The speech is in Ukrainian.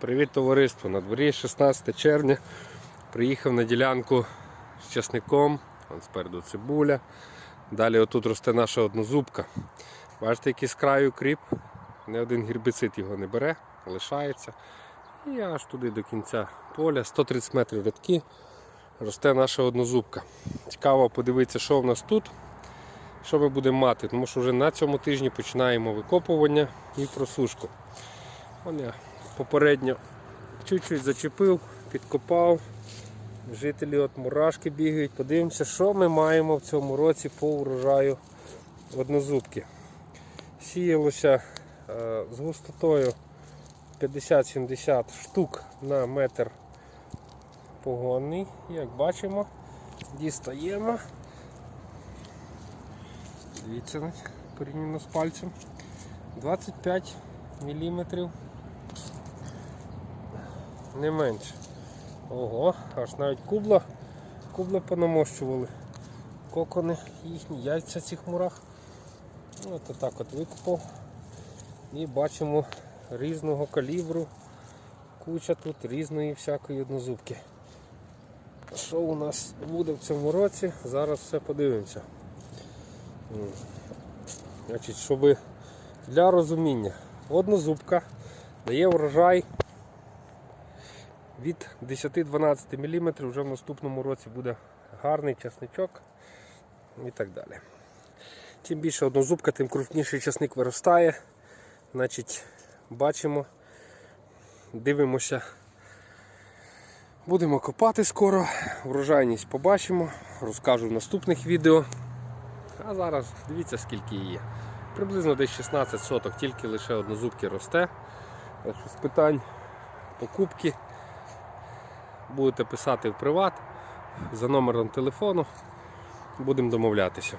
Привіт товариство! На дворі 16 червня. Приїхав на ділянку з часником. Вон спереду цибуля. Далі отут росте наша однозубка. Бачите, який з краю кріп. Ні один гербіцид його не бере, лишається. І аж туди до кінця поля, 130 метрів рядки, росте наша однозубка. Цікаво подивитися, що в нас тут, що ми будемо мати, тому що вже на цьому тижні починаємо викопування і просушку. Вон я попередньо чуть-чуть зачепив, підкопав. Жителі от мурашки бігають. Подивимося, що ми маємо в цьому році по урожаю однозубки. Сіялося е, з густотою 50-70 штук на метр погонний. Як бачимо, дістаємо. Дивіться порівняно з пальцем. 25 міліметрів не менше. Ого, аж навіть кубла, кубла понамощували. Кокони їхні, яйця цих мурах. Ну, От так от викопав. І бачимо різного калібру. Куча тут різної всякої однозубки. Що у нас буде в цьому році? Зараз все подивимося. Значить, щоб для розуміння, однозубка дає врожай від 10-12 мм вже в наступному році буде гарний часничок і так далі. Чим більше однозубка, тим крупніший часник виростає. Значить, бачимо, дивимося. Будемо копати скоро, врожайність побачимо, розкажу в наступних відео. А зараз дивіться скільки її. Приблизно десь 16 соток, тільки лише однозубки росте. З питань покупки будете писати в приват за номером телефону. Будемо домовлятися.